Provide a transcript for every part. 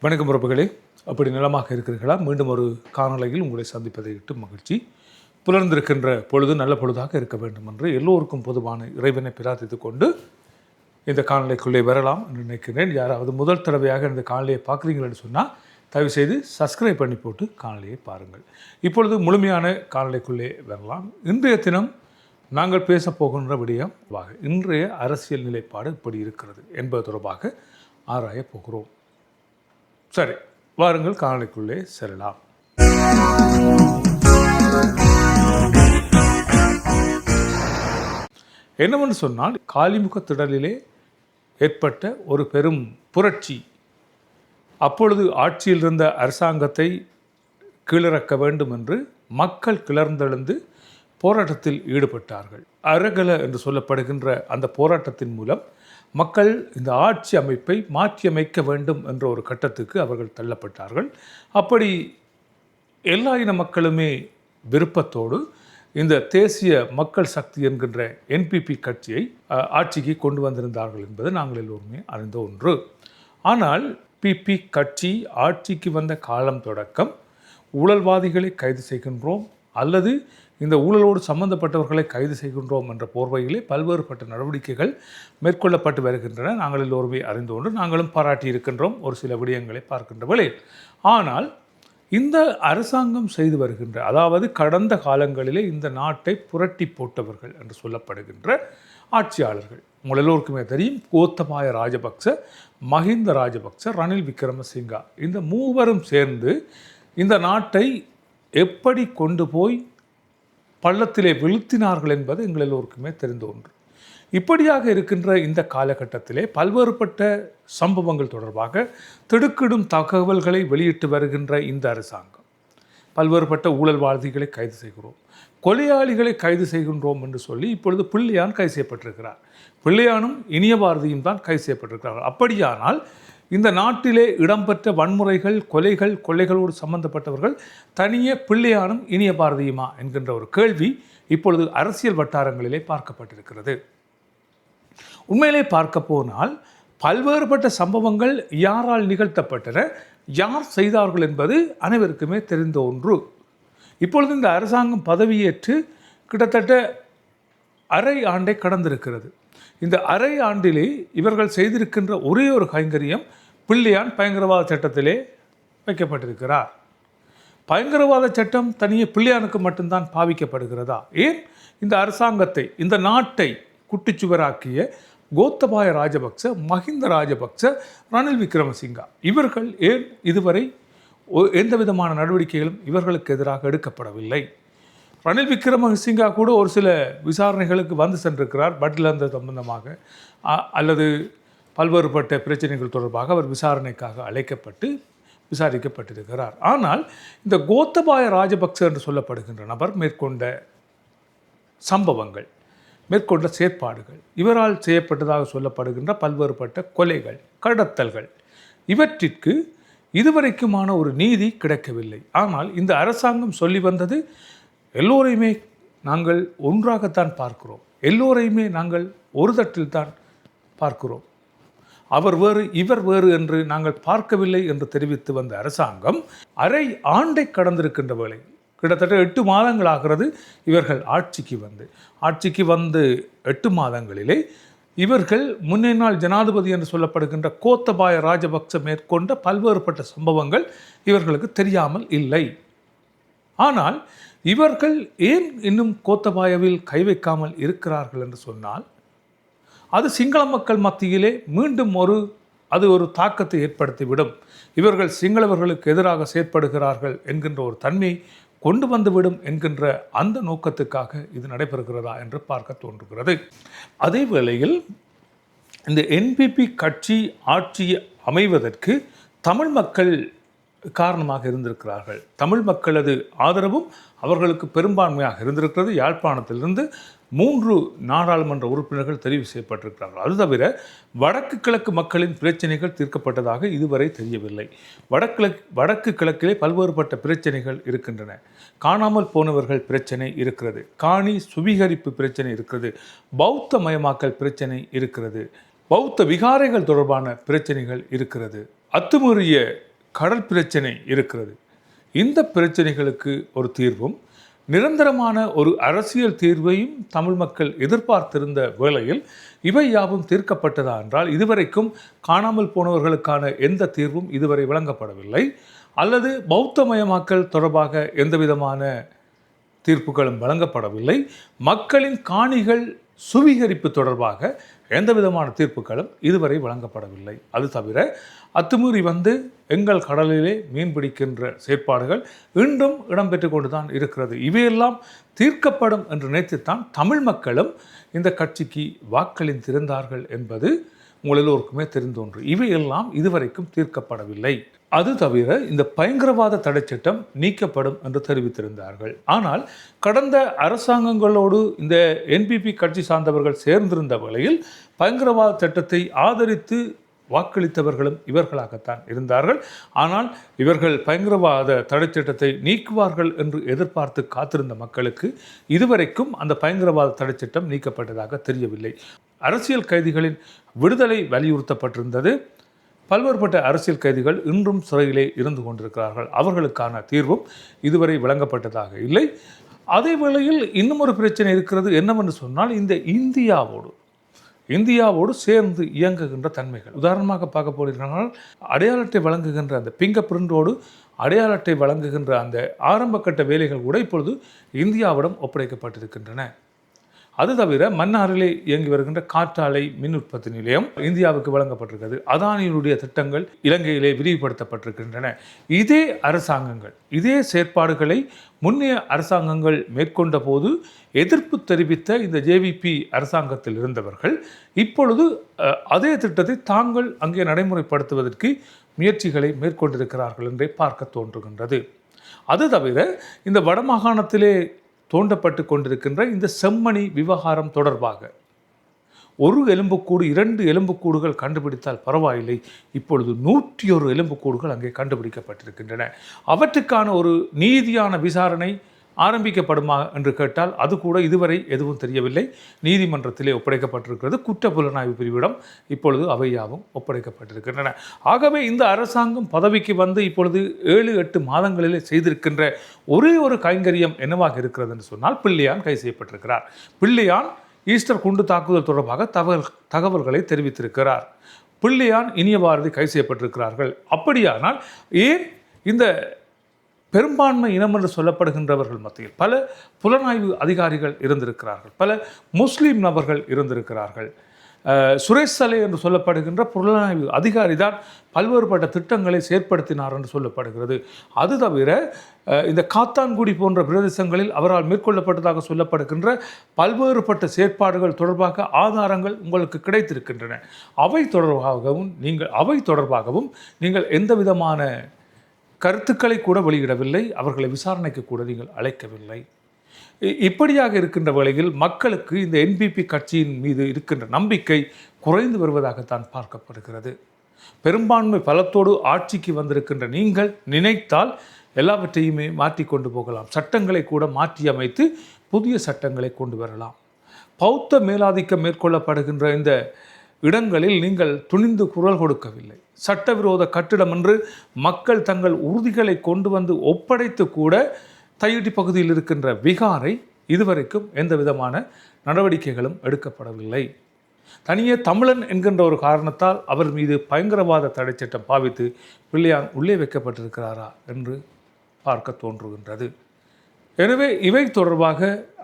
வணக்கம் உறவுகளே. அப்படி நிலமாக இருக்கிறீர்களா? மீண்டும் ஒரு காணொலியில் உங்களை சந்திப்பதை விட்டு மகிழ்ச்சி. புலர்ந்திருக்கின்ற பொழுது நல்ல பொழுதாக இருக்க வேண்டும் என்று எல்லோருக்கும் பொதுவான இறைவனை பிரார்த்தித்து கொண்டு இந்த காணொலிக்குள்ளே வரலாம் என்று நினைக்கிறேன். யாராவது முதல் தடவையாக இந்த காணொலியை பார்க்குறீங்கன்னு சொன்னால் தயவு செய்து சப்ஸ்கிரைப் பண்ணி போட்டு காணொலியை பாருங்கள். இப்பொழுது முழுமையான காணொலிக்குள்ளே வரலாம். இன்றைய தினம் நாங்கள் பேசப்போகின்ற விடயம் வாக இன்றைய அரசியல் நிலைப்பாடு இப்படி இருக்கிறது என்பது தொடர்பாக ஆராயப் போகிறோம். சரி வாருங்கள் காலைக்குள்ளே செல்லலாம். என்னவென்று சொன்னால் காலிமுக திடலிலே ஏற்பட்ட ஒரு பெரும் புரட்சி. அப்பொழுது ஆட்சியில் இருந்த அரசாங்கத்தை கீழிறக்க வேண்டும் என்று மக்கள் கிளர்ந்தெழுந்து போராட்டத்தில் ஈடுபட்டார்கள். அரகல என்று சொல்லப்படுகின்ற அந்த போராட்டத்தின் மூலம் மக்கள் இந்த ஆட்சி அமைப்பை மாற்றியமைக்க வேண்டும் என்ற ஒரு கட்டத்துக்கு அவர்கள் தள்ளப்பட்டார்கள். அப்படி எல்லா இன மக்களுமே விருப்பத்தோடு இந்த தேசிய மக்கள் சக்தி என்கின்ற என்பிபி கட்சியை ஆட்சிக்கு கொண்டு வந்திருந்தார்கள் என்பது நாங்கள் எல்லோருமே அறிந்த ஒன்று. ஆனால் பிபி கட்சி ஆட்சிக்கு வந்த காலம் தொடக்கம் ஊழல்வாதிகளை கைது செய்கின்றோம் அல்லது இந்த ஊழலோடு சம்பந்தப்பட்டவர்களை கைது செய்கின்றோம் என்ற போர்வையிலே பல்வேறுபட்ட நடவடிக்கைகள் மேற்கொள்ளப்பட்டு வருகின்றன. நாங்கள் எல்லோருமே அறிந்து கொண்டு நாங்களும் பாராட்டி இருக்கின்றோம். ஒரு சில விடயங்களை பார்க்கின்ற வேளையில் ஆனால் இந்த அரசாங்கம் செய்து வருகின்ற அதாவது கடந்த காலங்களிலே இந்த நாட்டை புரட்டி போட்டவர்கள் என்று சொல்லப்படுகின்ற ஆட்சியாளர்கள். உங்கள் எல்லோருக்குமே தெரியும் கோத்தபாய ராஜபக்ச மஹிந்த ராஜபக்ச ரணில் விக்ரமசிங்கா. இந்த மூவரும் சேர்ந்து இந்த நாட்டை எப்படி கொண்டு போய் பள்ளத்திலே வீழ்த்தினார்கள் என்பது எங்கள் எல்லோருக்குமே தெரிந்த ஒன்று. இப்படியாக இருக்கின்ற இந்த காலகட்டத்திலே பல்வேறுபட்ட சம்பவங்கள் தொடர்பாக திடுக்கிடும் தகவல்களை வெளியிட்டு வருகின்ற இந்த அரசாங்கம். பல்வேறுபட்ட ஊழல்வாதிகளை கைது செய்கிறோம். கொலையாளிகளை கைது செய்கின்றோம் என்று சொல்லி இப்பொழுது பிள்ளையான் கைது செய்யப்பட்டிருக்கிறார். பிள்ளையானும் இனிய பாரதியும் தான் கைது செய்யப்பட்டிருக்கிறார்கள். அப்படியானால் இந்த நாட்டிலே இடம்பெற்ற வன்முறைகள் கொலைகள் கொள்ளைகளோடு சம்பந்தப்பட்டவர்கள் தனியே பிள்ளையானும் இனிய பாரதியுமா என்கின்ற ஒரு கேள்வி இப்பொழுது அரசியல் வட்டாரங்களிலே பார்க்கப்பட்டிருக்கிறது. உண்மையிலே பார்க்க போனால் பல்வேறுபட்ட சம்பவங்கள் யாரால் நிகழ்த்தப்பட்டன யார் செய்தார்கள் என்பது அனைவருக்குமே தெரிந்த ஒன்று. இப்பொழுது இந்த அரசாங்கம் பதவியேற்று கிட்டத்தட்ட அரை ஆண்டை கடந்திருக்கிறது. இந்த அரை ஆண்டிலே இவர்கள் செய்திருக்கின்ற ஒரே ஒரு கைங்கரியம் பிள்ளையான் பயங்கரவாத சட்டத்திலே வைக்கப்பட்டிருக்கிறார். பயங்கரவாத சட்டம் தனியே பிள்ளையானுக்கு மட்டும்தான் பாவிக்கப்படுகிறதா? ஏன்? இந்த அரசாங்கத்தை இந்த நாட்டை குட்டிச்சுவராக்கிய கோத்தபாய ராஜபக்ச மஹிந்த ராஜபக்ச ரணில் விக்ரமசிங்கா. இவர்கள் ஏன் இதுவரை எந்த விதமான நடவடிக்கைகளும் இவர்களுக்கு எதிராக எடுக்கப்படவில்லை. ரணில் விக்ரமசிங்கா கூட ஒரு சில விசாரணைகளுக்கு வந்து சென்றிருக்கிறார் பட்லந்த சம்பந்தமாக. அ- அல்லது பல்வேறுபட்ட பிரச்சனைகள் தொடர்பாக அவர் விசாரணைக்காக அழைக்கப்பட்டு விசாரிக்கப்பட்டிருக்கிறார். ஆனால் இந்த கோத்தபாய ராஜபக்ச என்று சொல்லப்படுகின்ற நபர் மேற்கொண்ட சம்பவங்கள் மேற்கொண்ட செயற்பாடுகள் இவரால் செய்யப்பட்டதாக சொல்லப்படுகின்ற பல்வேறுபட்ட கொலைகள் கடத்தல்கள் இவற்றிற்கு இதுவரைக்குமான ஒரு நீதி கிடைக்கவில்லை. ஆனால் இந்த அரசாங்கம் சொல்லி வந்தது எல்லோரையுமே நாங்கள் ஒன்றாகத்தான் பார்க்கிறோம். எல்லோரையுமே நாங்கள் ஒரு தட்டில் தான் பார்க்கிறோம். அவர் வேறு இவர் வேறு என்று நாங்கள் பார்க்கவில்லை என்று தெரிவித்து வந்த அரசாங்கம் அரை ஆண்டை கடந்திருக்கின்ற வேளை. கிட்டத்தட்ட எட்டு மாதங்களாகிறது இவர்கள் ஆட்சிக்கு வந்து. ஆட்சிக்கு வந்து எட்டு மாதங்களிலே இவர்கள் முன்னே நாள் ஜனாதிபதி என்று சொல்லப்படுகின்ற கோத்தபாய ராஜபக்ச மேற்கொண்ட பல்வேறுபட்ட சம்பவங்கள் இவர்களுக்கு தெரியாமல் இல்லை. ஆனால் இவர்கள் ஏன் இன்னும் கோத்தபாயவில் கை வைக்காமல் இருக்கிறார்கள் என்று சொன்னால் அது சிங்கள மக்கள் மத்தியிலே மீண்டும் ஒரு அது ஒரு தாக்கத்தை ஏற்படுத்திவிடும். இவர்கள் சிங்களவர்களுக்கு எதிராக செயற்படுகிறார்கள் என்கின்ற ஒரு தன்மையை கொண்டு வந்துவிடும் என்கின்ற அந்த நோக்கத்துக்காக இது நடைபெறுகிறதா என்று பார்க்க தோன்றுகிறது. அதே வேளையில் இந்த என்பிபி கட்சி ஆட்சி அமைவதற்கு தமிழ் மக்கள் காரணமாக இருந்திருக்கிறார்கள். தமிழ் மக்களது ஆதரவும் அவர்களுக்கு பெரும்பான்மையாக இருந்திருக்கிறது. யாழ்ப்பாணத்திலிருந்து மூன்று நாடாளுமன்ற உறுப்பினர்கள் தெரிவு செய்யப்பட்டிருக்கிறார்கள். அது தவிர வடக்கு கிழக்கு மக்களின் பிரச்சனைகள் தீர்க்கப்பட்டதாக இதுவரை தெரியவில்லை. வடகிழக்கு வடக்கு கிழக்கிலே பல்வேறுபட்ட பிரச்சனைகள் இருக்கின்றன. காணாமல் போனவர்கள் பிரச்சனை இருக்கிறது. காணி சுவீகரிப்பு பிரச்சனை இருக்கிறது. பௌத்த மயமாக்கல் பிரச்சனை இருக்கிறது. பௌத்த விகாரைகள் தொடர்பான பிரச்சனைகள் இருக்கிறது. அத்துமீறிய கடல் பிரச்சனை இருக்கிறது. இந்த பிரச்சனைகளுக்கு ஒரு தீர்வும் நிரந்தரமான ஒரு அரசியல் தீர்வையும் தமிழ் மக்கள் எதிர்பார்த்திருந்த வேளையில் இவை யாவும் தீர்க்கப்பட்டதா என்றால் இதுவரைக்கும் காணாமல் போனவர்களுக்கான எந்த தீர்வும் இதுவரை வழங்கப்படவில்லை. அல்லது பௌத்தமயமாக்கல் தொடர்பாக எந்தவிதமான தீர்ப்புகளும் வழங்கப்படவில்லை. மக்களின் காணிகள் சுவீகரிப்பு தொடர்பாக எந்த விதமான தீர்ப்புகளும் இதுவரை வழங்கப்படவில்லை. அது தவிர அத்துமீறி வந்து எங்கள் கடலிலே மீன் பிடிக்கின்ற செயற்பாடுகள் இன்றும் இடம்பெற்று கொண்டு தான் இருக்கிறது. இவையெல்லாம் தீர்க்கப்படும் என்று நினைத்துத்தான் தமிழ் மக்களும் இந்த கட்சிக்கு வாக்களித்திருந்தார்கள் என்பது உங்கள் எல்லோருக்குமே தெரிந்தோன்று. இவையெல்லாம் இதுவரைக்கும் தீர்க்கப்படவில்லை. அது தவிர இந்த பயங்கரவாத தடைச்சட்டம் நீக்கப்படும் என்று தெரிவித்திருந்தார்கள். ஆனால் கடந்த அரசாங்கங்களோடு இந்த என்பிபி கட்சி சார்ந்தவர்கள் சேர்ந்திருந்த வகையில் பயங்கரவாத சட்டத்தை ஆதரித்து வாக்களித்தவர்களும் இவர்களாகத்தான் இருந்தார்கள். ஆனால் இவர்கள் பயங்கரவாத தடைச்சட்டத்தை நீக்குவார்கள் என்று எதிர்பார்த்து காத்திருந்த மக்களுக்கு இதுவரைக்கும் அந்த பயங்கரவாத தடைச்சட்டம் நீக்கப்பட்டதாக தெரியவில்லை. அரசியல் கைதிகளின் விடுதலை வலியுறுத்தப்பட்டிருந்தது. பல்வேறுபட்ட அரசியல் கைதிகள் இன்றும் சிறையிலே இருந்து கொண்டிருக்கிறார்கள். அவர்களுக்கான தீர்வும் இதுவரை வழங்கப்பட்டதாக இல்லை. அதே வேளையில் இன்னும் ஒரு பிரச்சனை இருக்கிறது என்னவென்று சொன்னால் இந்த இந்தியாவோடு இந்தியாவோடு சேர்ந்து இயங்குகின்ற தன்மைகள். உதாரணமாக பார்க்க போனீர்கள் அடையாள அட்டை வழங்குகின்ற அந்த பிங்க பிரிண்டோடு அடையாள அட்டை வழங்குகின்ற அந்த ஆரம்ப கட்ட வேலைகள் கூட இப்பொழுது இந்தியாவிடம் ஒப்படைக்கப்பட்டிருக்கின்றன. அது தவிர மன்னாரிலே இயங்கி வருகின்ற காற்றாலை மின் உற்பத்தி நிலையம் இந்தியாவுக்கு வழங்கப்பட்டிருக்கிறது. அதானியினுடைய திட்டங்கள் இலங்கையிலே விரிவுபடுத்தப்பட்டிருக்கின்றன. இதே அரசாங்கங்கள் இதே செயற்பாடுகளை முன்னைய அரசாங்கங்கள் மேற்கொண்ட போது எதிர்ப்பு தெரிவித்த இந்த ஜேவிபி அரசாங்கத்தில் இருந்தவர்கள் இப்பொழுது அதே திட்டத்தை தாங்கள் அங்கே நடைமுறைப்படுத்துவதற்கு முயற்சிகளை மேற்கொண்டிருக்கிறார்கள் என்றே பார்க்க தோன்றுகின்றது. அது தவிர இந்த வடமாகாணத்திலே தோண்டப்பட்டு கொண்டிருக்கின்ற இந்த செம்மணி விவகாரம் தொடர்பாக. ஒரு எலும்புக்கூடு இரண்டு எலும்புக்கூடுகள் கண்டுபிடித்தால் பரவாயில்லை. இப்பொழுது நூற்றி ஒரு எலும்புக்கூடுகள் அங்கே கண்டுபிடிக்கப்பட்டிருக்கின்றன. அவற்றுக்கான ஒரு நீதியான விசாரணை ஆரம்பிக்கப்படுமா என்று கேட்டால் அது கூட இதுவரை எதுவும் தெரியவில்லை. நீதிமன்றத்திலே ஒப்படைக்கப்பட்டிருக்கிறது. குற்ற புலனாய்வு பிரிவிடம் இப்பொழுது அவையாவும் ஒப்படைக்கப்பட்டிருக்கின்றன. ஆகவே இந்த அரசாங்கம் பதவிக்கு வந்து இப்பொழுது ஏழு எட்டு மாதங்களிலே செய்திருக்கின்ற ஒரே ஒரு கைங்கரியம் என்னவாக இருக்கிறது என்று சொன்னால் பிள்ளையான் கை செய்யப்பட்டிருக்கிறார். பிள்ளையான் ஈஸ்டர் குண்டு தாக்குதல் தொடர்பாக தகவல் தகவல்களை தெரிவித்திருக்கிறார். பிள்ளையான் இனிய பாரதி கை செய்யப்பட்டிருக்கிறார்கள். அப்படியானால் ஏன் இந்த பெரும்பான்மை இனம் என்று சொல்லப்படுகின்றவர்கள் மத்தியில் பல புலனாய்வு அதிகாரிகள் இருந்திருக்கிறார்கள் பல முஸ்லீம் நபர்கள் இருந்திருக்கிறார்கள். சுரேஷ் சலே என்று சொல்லப்படுகின்ற புலனாய்வு அதிகாரி தான் பல்வேறுபட்ட திட்டங்களை செயற்படுத்தினார் என்று சொல்லப்படுகிறது. அது தவிர இந்த காத்தான்குடி போன்ற பிரதேசங்களில் அவரால் மேற்கொள்ளப்பட்டதாக சொல்லப்படுகின்ற பல்வேறுபட்ட செயற்பாடுகள் தொடர்பாக ஆதாரங்கள் உங்களுக்கு கிடைத்திருக்கின்றன. அவை தொடர்பாகவும் நீங்கள் அவை தொடர்பாகவும் நீங்கள் எந்த விதமான கருத்துக்களை கூட வெளியிடவில்லை அவர்களை விசாரணைக்கு கூட நீங்கள் அழைக்கவில்லை. இ- இப்படியாக இருக்கின்ற வேளையில் மக்களுக்கு இந்த என்பிபி கட்சியின் மீது இருக்கின்ற நம்பிக்கை குறைந்து வருவதாகத்தான் பார்க்கப்படுகிறது. பெரும்பான்மை பலத்தோடு ஆட்சிக்கு வந்திருக்கின்ற நீங்கள் நினைத்தால் எல்லாவற்றையுமே மாற்றி கொண்டு போகலாம். சட்டங்களை கூட மாற்றி அமைத்து புதிய சட்டங்களை கொண்டு வரலாம். பௌத்த மேலாதிக்கம் மேற்கொள்ளப்படுகின்ற இந்த இடங்களில் நீங்கள் துணிந்து குரல் கொடுக்கவில்லை. சட்டவிரோத கட்டிடம் என்று மக்கள் தங்கள் உறுதிகளை கொண்டு வந்து ஒப்படைத்து கூட தையிட்டி பகுதியில் இருக்கின்ற விகாரை இதுவரைக்கும் எந்த விதமான நடவடிக்கைகளும் எடுக்கப்படவில்லை. தனியே தமிழன் என்கின்ற ஒரு காரணத்தால் அவர் மீது பயங்கரவாத தடைச்சட்டம் பாவித்து பிள்ளையான் உள்ளே வைக்கப்பட்டிருக்கிறாரா என்று பார்க்க தோன்றுகின்றது. எனவே இவை தொடர்பாக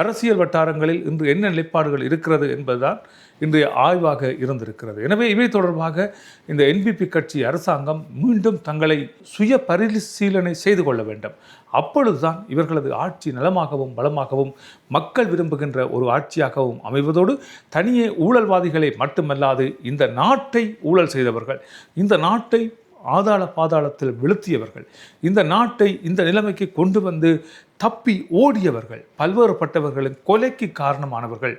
அரசியல் வட்டாரங்களில் இன்று என்ன நிலைப்பாடுகள் இருக்கிறது என்பதுதான் இன்றைய ஆய்வாக இருந்திருக்கிறது. எனவே இவை தொடர்பாக இந்த என்பிபி கட்சி அரசாங்கம் மீண்டும் தங்களை சுய பரிசீலனை செய்து கொள்ள வேண்டும். அப்பொழுதுதான் இவர்களது ஆட்சி நலமாகவும் பலமாகவும் மக்கள் விரும்புகின்ற ஒரு ஆட்சியாகவும் அமைவதோடு தனியே ஊழல்வாதிகளை மட்டுமல்லாது இந்த நாட்டை ஊழல் செய்தவர்கள் இந்த நாட்டை ஆதாள பாதாளத்தில் வீழ்த்தியவர்கள் இந்த நாட்டை இந்த நிலைமைக்கு கொண்டு வந்து தப்பி ஓடியவர்கள் பல்வேறுபட்டவர்களின் கொலைக்கு காரணமானவர்கள்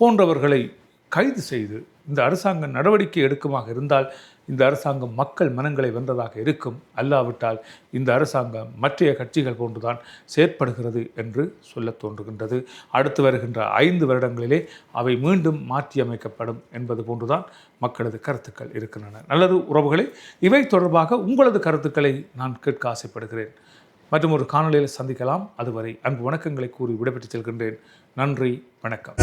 போன்றவர்களை கைது செய்து இந்த அரசாங்கம் நடவடிக்கை எடுக்குமாக இருந்தால் இந்த அரசாங்கம் மக்கள் மனங்களை வென்றதாக இருக்கும். அல்லாவிட்டால் இந்த அரசாங்கம் மற்றைய கட்சிகள் போன்றுதான் செயற்படுகிறது என்று சொல்ல தோன்றுகின்றது. அடுத்து வருகின்ற ஐந்து வருடங்களிலே அவை மீண்டும் மாற்றியமைக்கப்படும் என்பது போன்றுதான் மக்களது கருத்துக்கள் இருக்கின்றன. நல்லது உறவுகளே இவை தொடர்பாக உங்களது கருத்துக்களை நான் கேட்க ஆசைப்படுகிறேன். மற்றும் ஒரு காணொலியில் சந்திக்கலாம். அதுவரை அன்பு வணக்கங்களை கூறி விடைபெற்று செல்கின்றேன். நன்றி வணக்கம்.